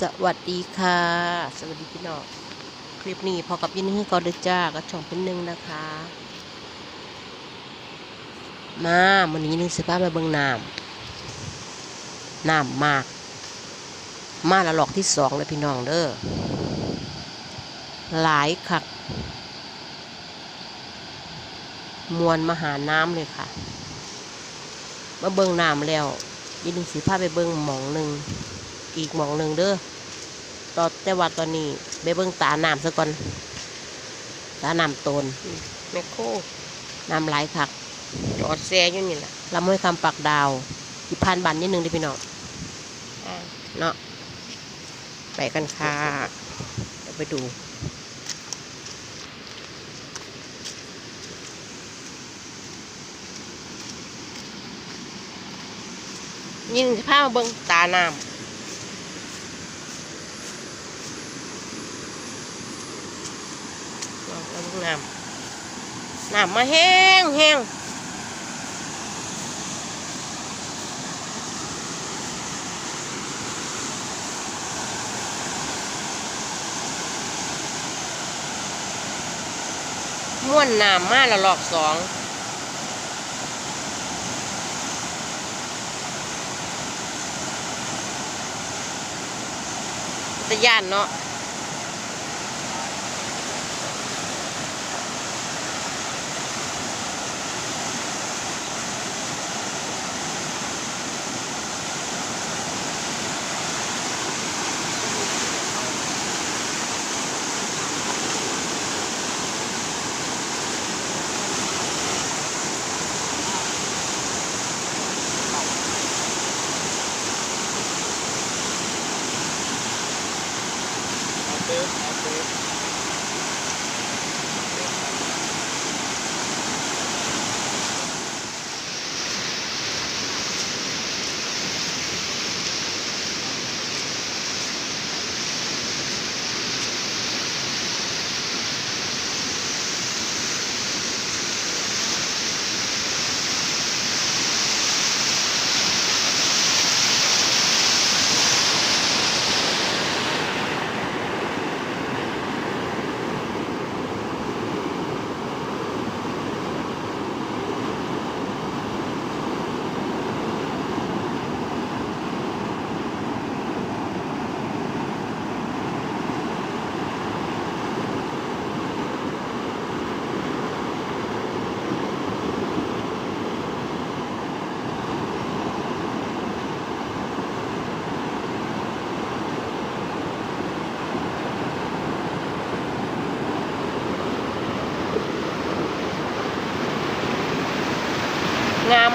สวัสดีค่ะ สวัสดีพี่น้องคลิปนี้พอกับยินดีก็เดอจ้าก็ช่องเป็นหนึ่งนะคะ มาวันนี้หนึงสิบ้ามาเบิ่งน้ำน้ำมาก มาละหลอกที่สองเลยพี่น้องเด้อหลายคัก มวลมหาน้ำเลยค่ะ มาเบิ่งน้ำแล้วยินดีสิพาไปเบิ่งหมองหนึ่ง อีกหมองหนึ่งเด้อตอนแต่ว่าตอนนี้ไปเบิ่งตาน้ำซะก่อน ตาน้ำโตนแมคโครน้ำไหลายคักจอดแซ่อยู่นี่แหละลำห้วยคำปักดาวที่พานบันนิดนึงเดิพี่น้องอ่าเนาะไปกันค่ะเดี๋ยวไปดูยินผ้ามาเบิ่งตาน้ำ ลองเอาเบิ่งน้ำน้ำมาแห้งแห้งม้วนน้ำมาละหลอกสองตะย่านเนาะ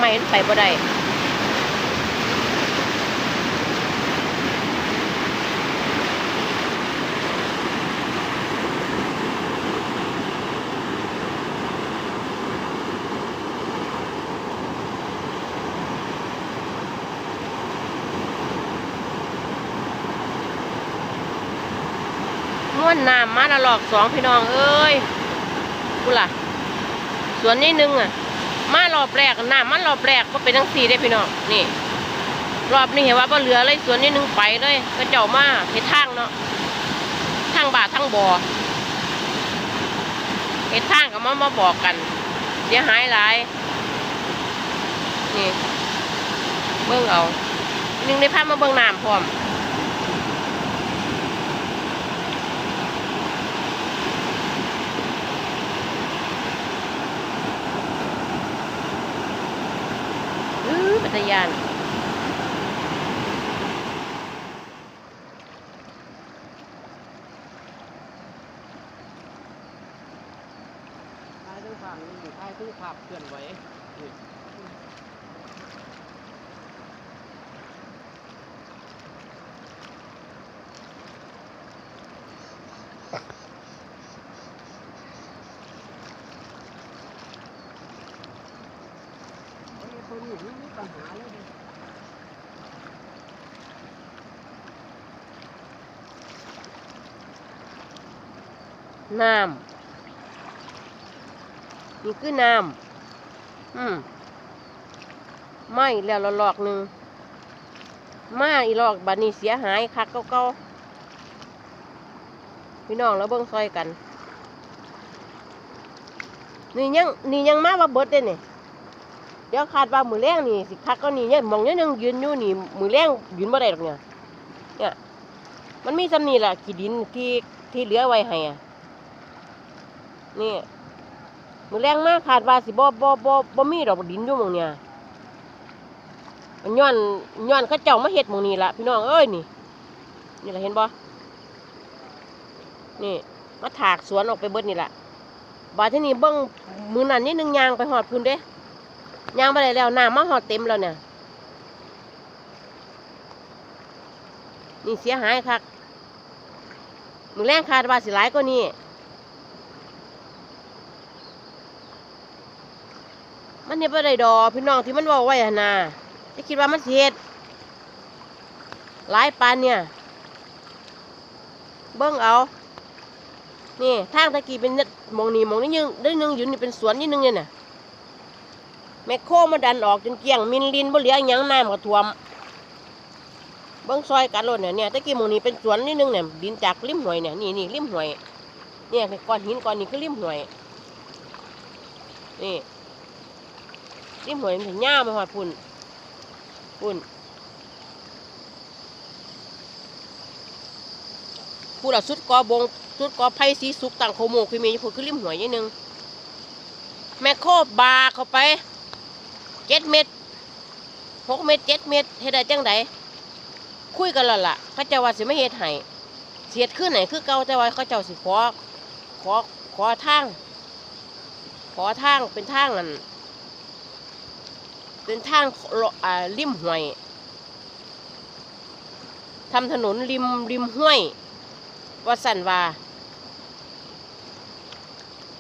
ใหม่มันไปบ่ได้ม้วนน้ำมาละหลอกสองพี่น้องเอ้ยกูล่ะ สวนนี้นึงอะ มารอบแรกน้ำมันรอบแรกก็เป็นทั้งสี่ได้พี่น้องนี่ รอบนี้เห็นว่าบ่เหลือเลยสวนนี้หนึงไปเลยก็เจ้ามาเห็ดทางเนาะทางบาททางบ่อเห็ดทางก็มามาบอกกัน เสียหายหลายนี่เบิ่งเอานึ่งในภาพมาเบิ่งน้ำพร้อม อื้ อปัตยานท้ายทั้งฝั่งนี่ท้ายทุกภาพเคลื่อนไหวนี่เนี้มันมีปัญหาเลยน้ำนี่คือน้ำอืมไม่แล้วละหลอกหนึ่งมาอีหลอกบัดนี้เสียหายคักเก่าๆพี่น้องแล้วเบิ่งซอยกัน นี่ยังนี่ยังมาว่าเบิดเด้นี่ เดี๋ยวคาดว่ามือแรงนี่สิคักก็นี่เนี่ยมองเนี่ยนึงยืนอยู่นี่มือแรงยืนบ่ได้หรอกเนี่ยเนี่ยมันมีซำนี่ล่ะขี้ดินที่ที่เหลือไว้ให้อะนี่มือแรงมากคาดว่าสิบ่บ่บ่บ่มีดอกดินอยู่มองเนี่ยมันย้อนย้อนเขาเจ้ามาเฮ็ดมองนี้ล่ะพี่น้องเอ้ยนี่นี่แหละเห็นบ่นี่มาถากสวนออกไปเบิดนี่ล่ะบาที่นี่เบิ้งมือนั่นนิดนึงยางไปหอดพื้นเด้ ยางไปได้แล้วน้ำมาหอดเต็มแล้วเนี่ย นี่เสียหายคักมือแรงคาดว่าสิหลายก็นี่มันเนี่ยไปได้ดอพี่น้องที่มันเว่าไว้นนาจะคิดว่ามันสิเฮ็ดหลายปานเนี่ย เบิ้งเอา นี่ทางตะกี้เป็นมองนี่มองนี่ยังได้นึงอยู่นี่เป็นสวนนี่นึงเนี่ยน่ะ แมคโครมาดันออกจนเกลี้ยงมินลินบ่เหลือหยังน้ำก็ท่วมเบิ้งซอยกันรถเนี่ยเนี่ยตะกี้หมงนี่เป็นสวนนี่นึงเนี่ยดินจากริมห้วยเนี่ยนี่นี่ริมห้วยเนี่ยก้อนหินก้อนนี้คือริมห้วยนี่ริมห้วยมันถึงหญ้ามาหอดพุ่นพุ่นผู้ละสุดกอบงสุดกอไผ่สีสุกต่างโคโมคือมีอยู่คือริมหัวยนิดนึงแมคโครบาเข้าไป เจ็ดเม็ดหกเม็ดเจ็ดเม็ดเฮ็ดได้จังไดคุยกันแล้วล่ะเขาเจ้าว่าสิไม่เฮ็ดให้เสียดขึ้นไหนคือเก่าแต่ว่าเขาเจ้าสิขอขอขอทางขอทางเป็นทางนั่นเป็นทางอ่าริมห้วยทำถนนริมริมห้วยว่าสันว่า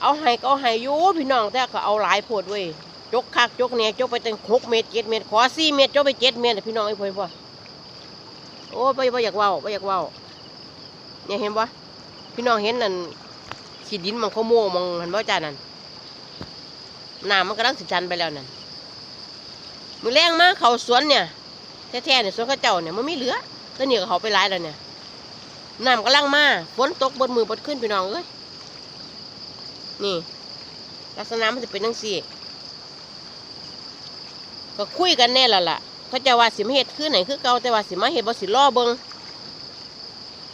เอาให้ก็เอาให้ยูพี่น้องแต่ก็เอาหลายโพดเว้ย จกคักจกเนี่ยจกไปตั้งหกเมตรเจ็ดเมตรขอสี่เมตรจกไปเจ็ดเมตรพี่น้องไอ้พ่อพ่อโอ้ไม่ไม่อยากว้าไม่อยากว้าวเนี่ยเห็นปะพี่น้องเห็นนั่นขีดดินมันเขาโม่มองเห็นว่าจ้านั่นน้ำมันกำลังสิจันไปแล้วนั่นมือแรงมากเขาสวนเนี่ยแท้ๆเนี่ยสวนข้าเจ้าเนี่ยมันไม่เหลือก็เนี่ยเขาไปไล่แล้วเนี่ยน้ำกำลังมาฝนตกบนมือบนขึ้นพี่น้องเอ้ยนี่ ลักษณะมันจะเป็นจังซี่ ก็คุยกันแน่ละล่ะเขาจะว่าสิมาเฮ็ดคือไหนคือเก่าแต่ว่าสิมาเฮ็ดบ่สิล่อเบิง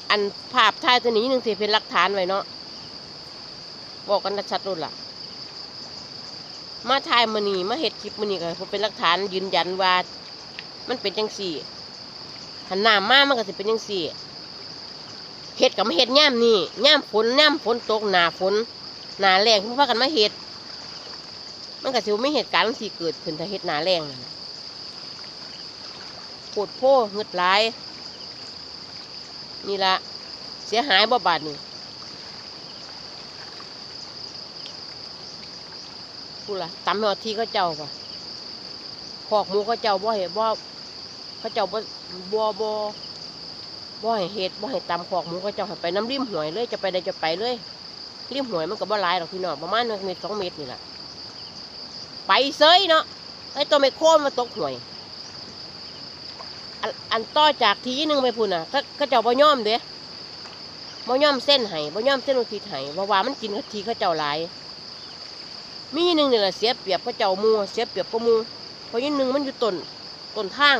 อันภาพถ่ายตัวนี้หนึงสิเป็นหลักฐานไว้เนาะบอกกันชัดรุ่นล่ะ มาถ่ายมื้อนี้มาเฮ็ดคลิปมื้อนี้ก็เป็นหลักฐานยืนยันว่า มันเป็นจังซี่หันน้ำมามันก็สิเป็นจังซี่เห็ดกับมาเห็ดย่ามนี่ย่ามฝนย่ามฝนตกหนาฝนหนาแรงที่พากันมาเห็ด มันก็สิบ่มีเหตุการณ์ที่เกิดขึ้นถ้าเห็ดหนาแรงนั่นน่ะปวดโพเงึดหลาย นี่ละเสียหายบ่บาดนี่พูดละตำหอที่เขาเจ้าป่ะขอกมูเขาเจ้าบ่เห็นบ่เขาเจ้าบ่บ่บ่บ่ให้เฮ็ดบ่ให้ตำขอกมูก็เจ้าไปน้ำริมหวยเลยจะไปได้จะไปเลยริมหวยมันก็บ่หลายหรอกพี่น้องประมาณหนึ่งเมตรสองเมตรนี่แหละ ไปเซยเนาะไอ้ตัวไม่โค่นมาตกหวยอันอันต่อจากทีนึงไปพุ่นน่ะถ้าเจ้าบ่ยอมเด้บ่ยอมเส้นให้บ่ยอมเส้นอุทิศให้เพราะว่ามันกินทีเขาเจ้าหลาย มีหนึงนี่แหละเสียเปรียบเขาเจ้ามูเสียเปรียบกว่าหมูเพราะยี่หนึงมันอยู่ต้นต้นทาง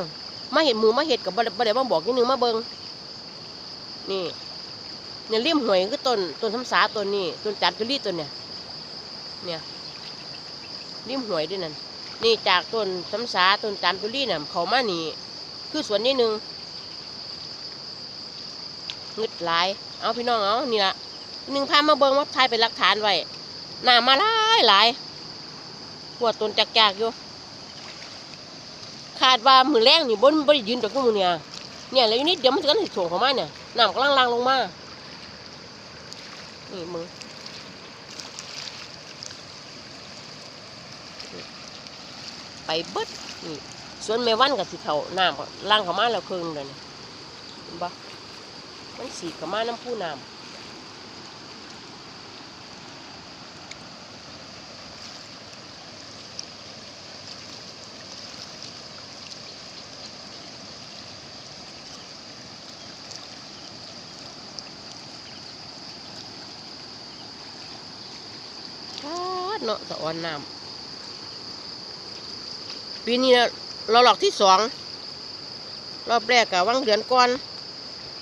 มาเห็นหมูมาเห็ดกับบ่ได้บ่บอกยี่หนึงมาเบิงนี่เนี่ยริมหวยคือต้นต้นทำสาต้นนี้ต้นจันทุรีต้นเนี่ยเนี่ย ริมหวยด้วยนั่นนี่จากต้นทำสาต้นจันทุรีเนี่ยเขามานี่คือสวนนี้นึงงึดหลาย เอาพี่น้องเอานี่ละหนึ่งพามาเบิ้งว่าทายเป็นหลักฐานไว้หน้ำมาหลายหลายหัวต้นจักจากอยู่ขาดว่ามือแรงนี่บนบริยืนจากพวกมือเนี่ยเนี่ยแล้วยู่นิดเดียวมันจะกันถึงโถงเข้ามาเนี่ยน้ำกำลังลางลงมานี่มึง ไปเบิดส่วนเมวันกับสีเขาน้ำล่างเขามาแล้วเครื่องเลยเห็นปะมันสีเขามาน้ำผู้น้ำเนาะสะออนน้ำ ปีนี้เราหลอกที่สองรอบแรกกับวังเดือนก่อน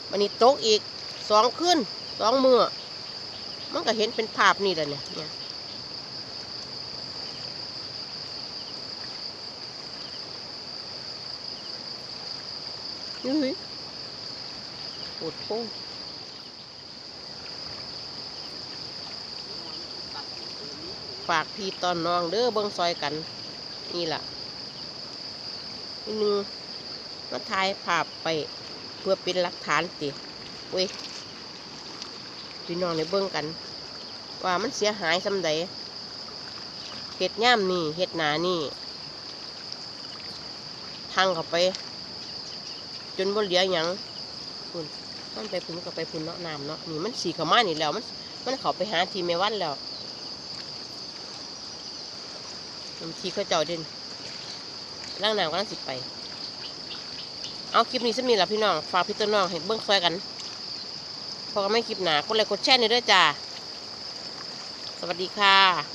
วันนี้ตกอีกสองขึ้นสองมือมันก็เห็นเป็นภาพนี่แหละเนี่ยเนี่ยอุ้ยปวดโป้งฝากพี่ตอนน้องเด้อเบิ่งซอยกัน นี่แหละ นี่นึงมาถ่ายภาพไปเพื่อเป็นหลักฐานติเว้ยพี่น้องในเบิ่งกัน ว่ามันเสียหายสำใดเห็ดย่ามนี่เห็ดหนานี่ทางเข้าไป จนบ่เหลือยังคุณมันไปพุ่นก็ไปพุ่นเนาะน้ำเนาะนี่มันสีข้ามานี่แล้วมันมันเข้าไปหาทีเมวันแล้วน้ำชีเขาเจ้าเด่น ร่างนาวก็น่าสิไป เอาคลิปนี้สมีหละพี่น้อง ฝากพี่ต้นน้องให้เบิ้งซอยกัน พอกันไม่คลิปหนาก็เลยกดแชร์นี่ด้วยจ้า สวัสดีค่ะ